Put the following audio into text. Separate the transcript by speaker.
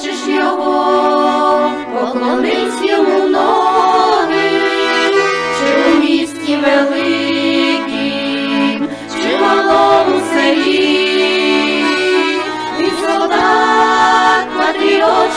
Speaker 1: хочеш його, поклонись йому ноги, чи у місті великим, чи в малому селі, і солдат патріот,